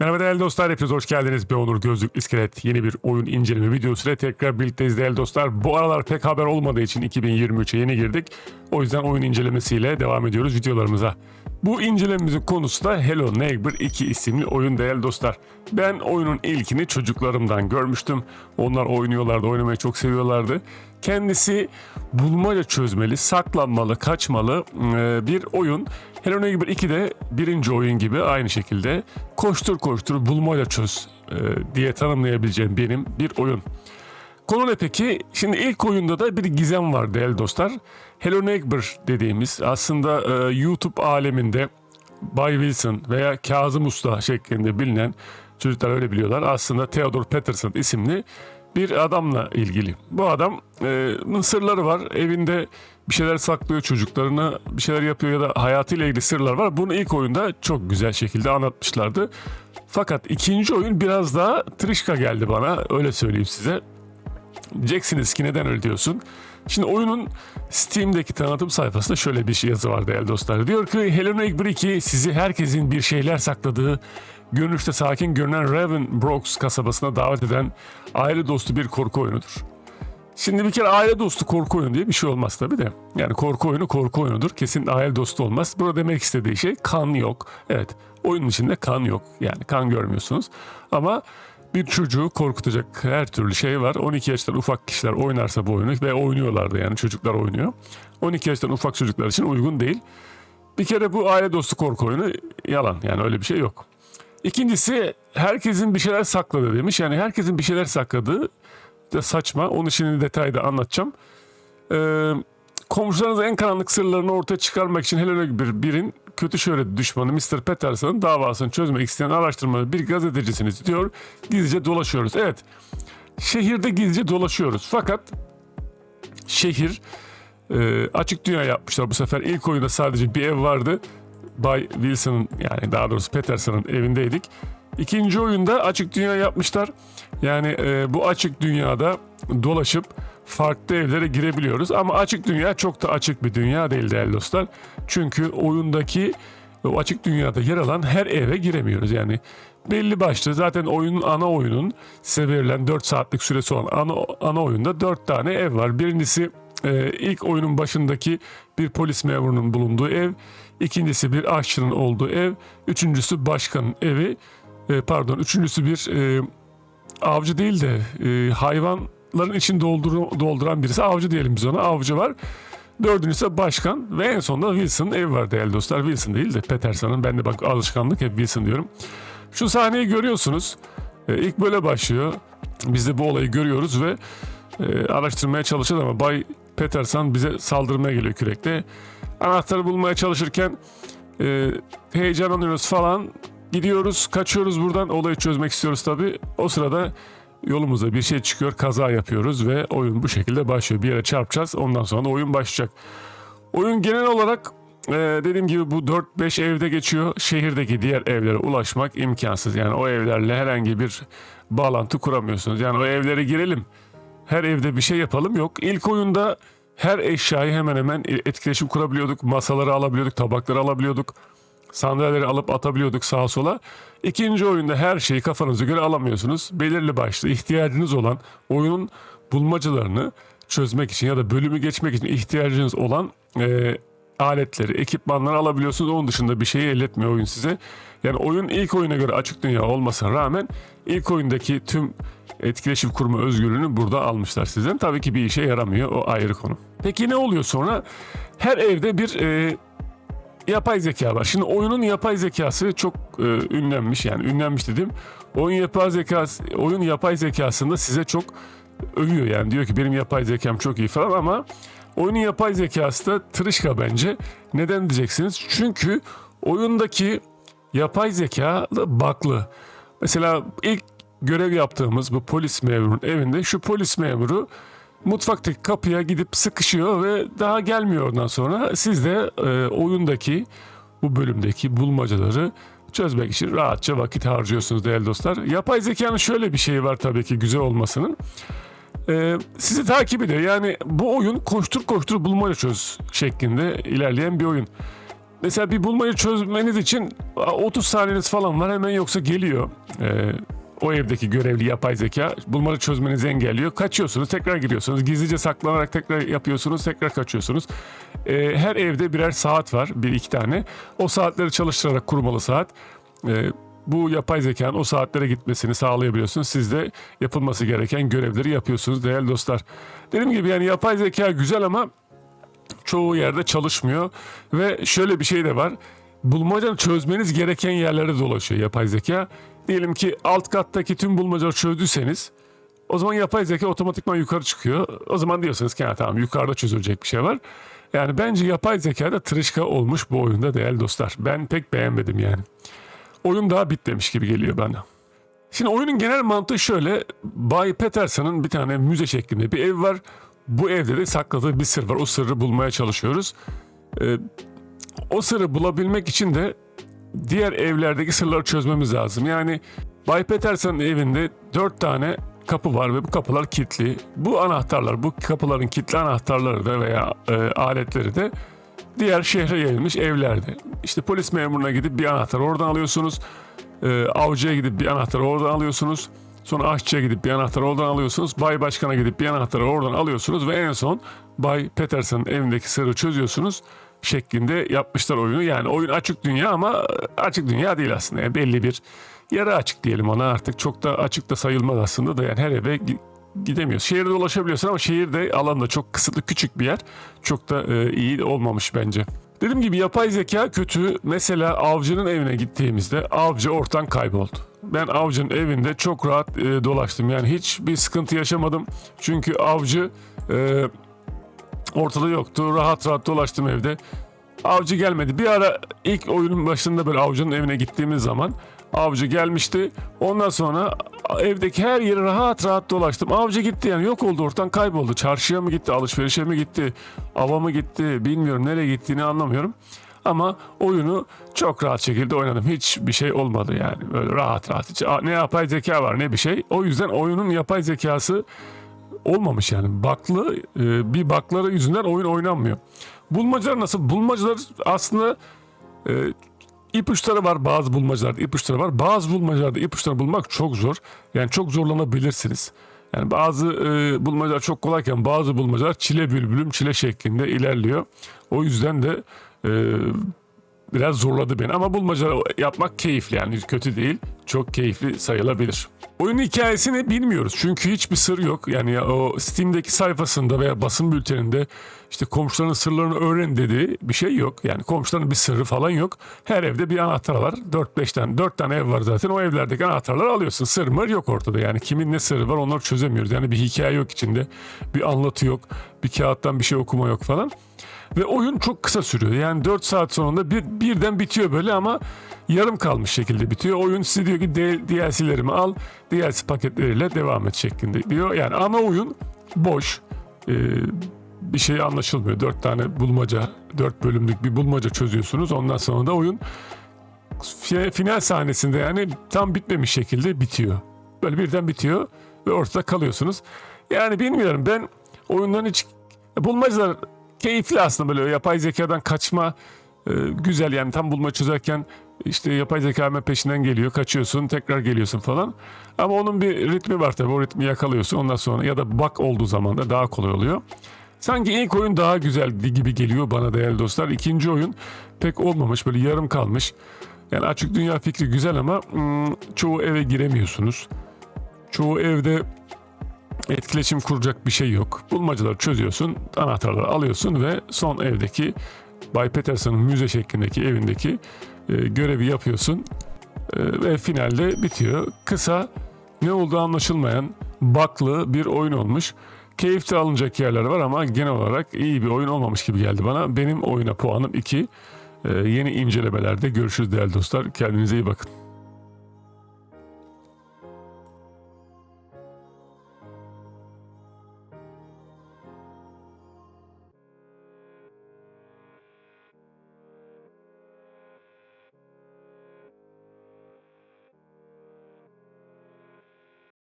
Merhaba değerli dostlar, hepiniz hoş geldiniz. Ben Onur Gözlük İskelet yeni bir oyun inceleme videosuyla tekrar birlikteyiz değerli dostlar. Bu aralar pek haber olmadığı için 2023'e yeni girdik. O yüzden oyun incelemesiyle devam ediyoruz videolarımıza. Bu incelememizin konusu da Hello Neighbor 2 isimli oyun değerli dostlar. Ben oyunun ilkini çocuklarımdan görmüştüm. Onlar oynuyorlardı, oynamayı çok seviyorlardı. Kendisi bulmaca çözmeli, saklanmalı, kaçmalı e, bir oyun. Hello Neighbor 2 de birinci oyun gibi aynı şekilde koştur koştur bulmaca çöz e, diye tanımlayabileceğim benim bir oyun. Konu ne peki? Şimdi ilk oyunda da bir gizem var değerli dostlar. Hello Neighbor dediğimiz aslında e, YouTube aleminde Bay Wilson veya Kazım Usta şeklinde bilinen çocuklar öyle biliyorlar. Aslında Theodore Peterson isimli bir adamla ilgili. Bu adamın sırları var. Evinde bir şeyler saklıyor çocuklarına, bir şeyler yapıyor ya da hayatıyla ilgili sırlar var. Bunu ilk oyunda çok güzel şekilde anlatmışlardı. Fakat ikinci oyun biraz daha trişka geldi bana. Öyle söyleyeyim size. Diyeceksiniz ki neden öyle diyorsun? Şimdi oyunun Steam'deki tanıtım sayfasında şöyle bir şey yazı var değerli dostlar. Diyor ki Neighbor 2 sizi herkesin bir şeyler sakladığı, görünüşte sakin görünen Ravenbrooks kasabasına davet eden aile dostu bir korku oyunudur. Şimdi bir kere aile dostu korku oyunu diye bir şey olmaz tabii de. Yani korku oyunu korku oyunudur. Kesin aile dostu olmaz. Burada demek istediği şey kan yok. Evet oyunun içinde kan yok. Yani kan görmüyorsunuz. Ama bir çocuğu korkutacak her türlü şey var. 12 yaştan ufak kişiler oynarsa bu oyunu ve oynuyorlardı yani çocuklar oynuyor. 12 yaştan ufak çocuklar için uygun değil. Bir kere bu aile dostu korku oyunu yalan yani öyle bir şey yok. İkincisi herkesin bir şeyler sakladı demiş. Yani herkesin bir şeyler sakladığı da saçma. Onu şimdi detayda anlatacağım. Ee, komşularınızın en karanlık sırlarını ortaya çıkarmak için Helena bir birin kötü şöhret düşmanı Mr. Peterson'ın davasını çözmek isteyen araştırmacı bir gazetecisiniz diyor. Gizlice dolaşıyoruz. Evet. Şehirde gizlice dolaşıyoruz. Fakat şehir e, açık dünya yapmışlar bu sefer. ilk oyunda sadece bir ev vardı. Bay Wilson'ın yani daha doğrusu Peterson'ın evindeydik. İkinci oyunda açık dünya yapmışlar. Yani e, bu açık dünyada dolaşıp farklı evlere girebiliyoruz. Ama açık dünya çok da açık bir dünya değil değerli dostlar. Çünkü oyundaki o açık dünyada yer alan her eve giremiyoruz. Yani belli başlı zaten oyunun ana oyunun size verilen 4 saatlik süresi olan ana, ana oyunda 4 tane ev var. Birincisi e, ilk oyunun başındaki bir polis memurunun bulunduğu ev. ikincisi bir aşçının olduğu ev. Üçüncüsü başkanın evi. E, pardon üçüncüsü bir e, avcı değil de e, hayvanların için doldur, dolduran birisi. Avcı diyelim biz ona. Avcı var. Dördüncüsü başkan ve en sonunda Wilson ev var değerli dostlar. Wilson değil de Peterson'ın. Ben de bak alışkanlık hep Wilson diyorum. Şu sahneyi görüyorsunuz. E, ilk böyle başlıyor. Biz de bu olayı görüyoruz ve e, araştırmaya çalışıyoruz ama Bay Peterson bize saldırmaya geliyor kürekle. Anahtarı bulmaya çalışırken e, heyecanlanıyoruz falan. Gidiyoruz, kaçıyoruz buradan. Olayı çözmek istiyoruz tabii. O sırada yolumuzda bir şey çıkıyor, kaza yapıyoruz ve oyun bu şekilde başlıyor. Bir yere çarpacağız, ondan sonra da oyun başlayacak. Oyun genel olarak e, dediğim gibi bu 4-5 evde geçiyor. Şehirdeki diğer evlere ulaşmak imkansız. Yani o evlerle herhangi bir bağlantı kuramıyorsunuz. Yani o evlere girelim, her evde bir şey yapalım yok. İlk oyunda her eşyayı hemen hemen etkileşim kurabiliyorduk. Masaları alabiliyorduk, tabakları alabiliyorduk. Sandalyeleri alıp atabiliyorduk sağa sola. İkinci oyunda her şeyi kafanıza göre alamıyorsunuz. Belirli başlı ihtiyacınız olan oyunun bulmacalarını çözmek için ya da bölümü geçmek için ihtiyacınız olan e, aletleri, ekipmanları alabiliyorsunuz. Onun dışında bir şeyi elletmiyor oyun size. Yani oyun ilk oyuna göre açık dünya olmasına rağmen ilk oyundaki tüm etkileşim kurma özgürlüğünü burada almışlar sizden. Tabii ki bir işe yaramıyor o ayrı konu. Peki ne oluyor sonra? Her evde bir e, yapay zeka var. Şimdi oyunun yapay zekası çok e, ünlenmiş yani ünlenmiş dedim. Oyun yapay zekası oyun yapay zekasında size çok övüyor yani diyor ki benim yapay zekam çok iyi falan ama oyunun yapay zekası da tırışka bence. Neden diyeceksiniz? Çünkü oyundaki yapay zeka da baklı. Mesela ilk görev yaptığımız bu polis memurunun evinde şu polis memuru mutfaktaki kapıya gidip sıkışıyor ve daha gelmiyor ondan sonra. Siz de e, oyundaki bu bölümdeki bulmacaları çözmek için rahatça vakit harcıyorsunuz değerli dostlar. Yapay zekanın şöyle bir şeyi var tabii ki güzel olmasının. E, sizi takip ediyor. Yani bu oyun koştur koştur bulmaca çöz şeklinde ilerleyen bir oyun. mesela bir bulmayı çözmeniz için 30 saniyeniz falan var hemen yoksa geliyor. Ee, o evdeki görevli yapay zeka bulmaca çözmenizi engelliyor. Kaçıyorsunuz, tekrar giriyorsunuz. Gizlice saklanarak tekrar yapıyorsunuz, tekrar kaçıyorsunuz. Ee, her evde birer saat var, bir iki tane. O saatleri çalıştırarak kurmalı saat. Ee, bu yapay zekanın o saatlere gitmesini sağlayabiliyorsunuz. Siz de yapılması gereken görevleri yapıyorsunuz değerli dostlar. Dediğim gibi yani yapay zeka güzel ama çoğu yerde çalışmıyor. Ve şöyle bir şey de var. Bulmacanı çözmeniz gereken yerlere dolaşıyor yapay zeka. Diyelim ki alt kattaki tüm bulmacaları çözdüyseniz o zaman yapay zeka otomatikman yukarı çıkıyor. O zaman diyorsunuz ki "Ha, tamam yukarıda çözülecek bir şey var. Yani bence yapay zeka da tırışka olmuş bu oyunda değerli dostlar. Ben pek beğenmedim yani. Oyun daha bitmemiş gibi geliyor bana. Şimdi oyunun genel mantığı şöyle. Bay Peterson'ın bir tane müze şeklinde bir ev var. Bu evde de sakladığı bir sır var. O sırrı bulmaya çalışıyoruz. Ee, o sırrı bulabilmek için de diğer evlerdeki sırları çözmemiz lazım. Yani Bay Peterson'ın evinde dört tane kapı var ve bu kapılar kilitli. Bu anahtarlar, bu kapıların kilitli anahtarları da veya e, aletleri de diğer şehre yayılmış evlerde. İşte polis memuruna gidip bir anahtar oradan alıyorsunuz. E, avcıya gidip bir anahtarı oradan alıyorsunuz. Sonra aşçıya gidip bir anahtarı oradan alıyorsunuz. Bay Başkan'a gidip bir anahtarı oradan alıyorsunuz. Ve en son Bay Peterson'ın evindeki sırrı çözüyorsunuz şeklinde yapmışlar oyunu. Yani oyun açık dünya ama açık dünya değil aslında. Yani belli bir yarı açık diyelim ona artık. Çok da açık da sayılmaz aslında da yani her eve gi- gidemiyoruz. Şehirde dolaşabiliyorsun ama şehirde alanda çok kısıtlı küçük bir yer. Çok da e, iyi olmamış bence. Dediğim gibi yapay zeka kötü. Mesela avcının evine gittiğimizde avcı ortadan kayboldu. Ben avcının evinde çok rahat e, dolaştım. Yani hiç bir sıkıntı yaşamadım. Çünkü avcı e, ortada yoktu. Rahat rahat dolaştım evde. Avcı gelmedi. Bir ara ilk oyunun başında böyle avcının evine gittiğimiz zaman avcı gelmişti. Ondan sonra evdeki her yeri rahat rahat dolaştım. Avcı gitti yani yok oldu ortadan kayboldu. Çarşıya mı gitti, alışverişe mi gitti, ava mı gitti bilmiyorum nereye gittiğini anlamıyorum. Ama oyunu çok rahat şekilde oynadım. Hiçbir şey olmadı yani. Böyle rahat rahat. Hiç, ne yapay zeka var ne bir şey. O yüzden oyunun yapay zekası olmamış yani. Baklı e, bir bakları yüzünden oyun oynanmıyor. Bulmacalar nasıl? Bulmacalar aslında e, ipuçları var bazı bulmacalarda ipuçları var. Bazı bulmacalarda ipuçları bulmak çok zor. Yani çok zorlanabilirsiniz. Yani bazı e, bulmacalar çok kolayken bazı bulmacalar çile bülbülüm çile şeklinde ilerliyor. O yüzden de e, biraz zorladı beni ama bulmaca yapmak keyifli yani kötü değil. Çok keyifli sayılabilir. Oyunun hikayesini bilmiyoruz çünkü hiçbir sır yok. Yani ya o Steam'deki sayfasında veya basın bülteninde işte komşuların sırlarını öğren dediği bir şey yok. Yani komşuların bir sırrı falan yok. Her evde bir anahtar var. 4-5 tane, 4 tane ev var zaten. O evlerdeki anahtarları alıyorsun. Sır mır yok ortada. Yani kimin ne sırrı var onları çözemiyoruz. Yani bir hikaye yok içinde. Bir anlatı yok. Bir kağıttan bir şey okuma yok falan. Ve oyun çok kısa sürüyor. Yani 4 saat sonunda bir, birden bitiyor böyle ama yarım kalmış şekilde bitiyor. Oyun size ki D- DLC'lerimi al, DLC paketleriyle devam et şeklinde diyor. Yani ana oyun boş. Ee, bir şey anlaşılmıyor. 4 tane bulmaca, 4 bölümlük bir bulmaca çözüyorsunuz. Ondan sonra da oyun fi- final sahnesinde yani tam bitmemiş şekilde bitiyor. Böyle birden bitiyor ve ortada kalıyorsunuz. Yani bilmiyorum ben oyundan hiç bulmacalar keyifli aslında böyle yapay zekadan kaçma e, güzel yani tam bulma çözerken işte yapay zeka hemen peşinden geliyor kaçıyorsun tekrar geliyorsun falan. Ama onun bir ritmi var tabii o ritmi yakalıyorsun ondan sonra ya da bak olduğu zaman da daha kolay oluyor. Sanki ilk oyun daha güzeldi gibi geliyor bana değerli dostlar. İkinci oyun pek olmamış böyle yarım kalmış. Yani açık dünya fikri güzel ama hmm, çoğu eve giremiyorsunuz. Çoğu evde etkileşim kuracak bir şey yok. Bulmacaları çözüyorsun, anahtarları alıyorsun ve son evdeki Bay Peterson'ın müze şeklindeki evindeki görevi yapıyorsun E, ve finalde bitiyor. Kısa, ne olduğu anlaşılmayan, baklı bir oyun olmuş. Keyifli alınacak yerler var ama genel olarak iyi bir oyun olmamış gibi geldi bana. Benim oyuna puanım 2. E, yeni incelemelerde görüşürüz değerli dostlar. Kendinize iyi bakın.